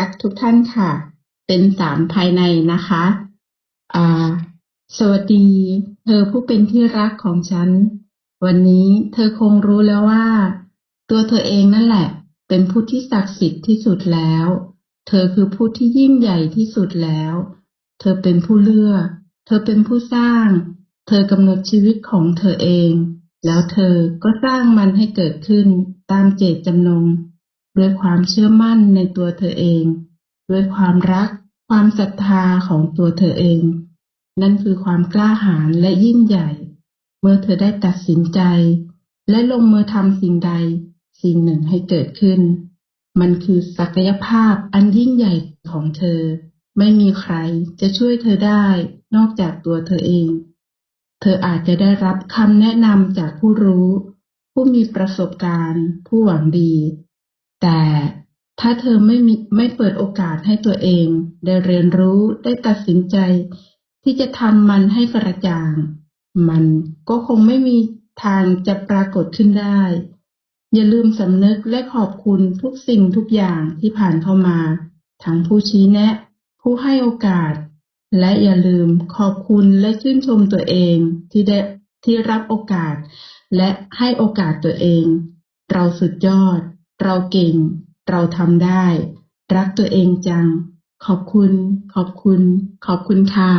รักทุกท่านค่ะ เป็นสามภายในนะคะสวัสดี เธอผู้เป็นที่รักของฉัน วันนี้เธอคงรู้แล้วว่า ตัวเธอเองนั่นแหละ เป็นผู้ที่ศักดิ์สิทธิ์ที่สุดแล้ว เธอคือผู้ที่ยิ่งใหญ่ที่สุดแล้ว เธอเป็นผู้เลือก เธอเป็นผู้สร้าง เธอกำหนดชีวิตของเธอเอง แล้วเธอก็สร้างมันให้เกิดขึ้นตามเจตจำนง ด้วยความเชื่อมั่นในตัวเธอเอง ด้วยความรัก ความศรัทธาของตัวเธอเอง นั่นคือความกล้าหาญและยิ่งใหญ่ เมื่อเธอได้ตัดสินใจ และลงมือทำสิ่งใด สิ่งหนึ่งให้เกิดขึ้น มันคือศักยภาพอันยิ่งใหญ่ของเธอ ไม่มีใครจะช่วยเธอได้นอกจากตัวเธอเอง เธออาจจะได้รับคำแนะนำจากผู้รู้ ผู้มีประสบการณ์ ผู้หวังดี แต่ถ้าเธอไม่มีไม่เปิดโอกาสให้ตัวเองได้เรียนรู้ได้ตัดสินใจ ที่จะทำมันให้กระจ่าง มันก็คงไม่มีทางจะปรากฏขึ้นได้ อย่าลืมสำนึกและขอบคุณทุกสิ่งทุกอย่างที่ผ่านเข้ามา ทั้งผู้ชี้แนะ ผู้ให้โอกาส และอย่าลืมขอบคุณและชื่นชมตัวเองที่ได้ที่รับโอกาส และให้โอกาสตัวเอง เราสุดยอด เราเก่ง เราทำได้ รักตัวเองจัง ขอบคุณ ขอบคุณ ขอบคุณค่ะ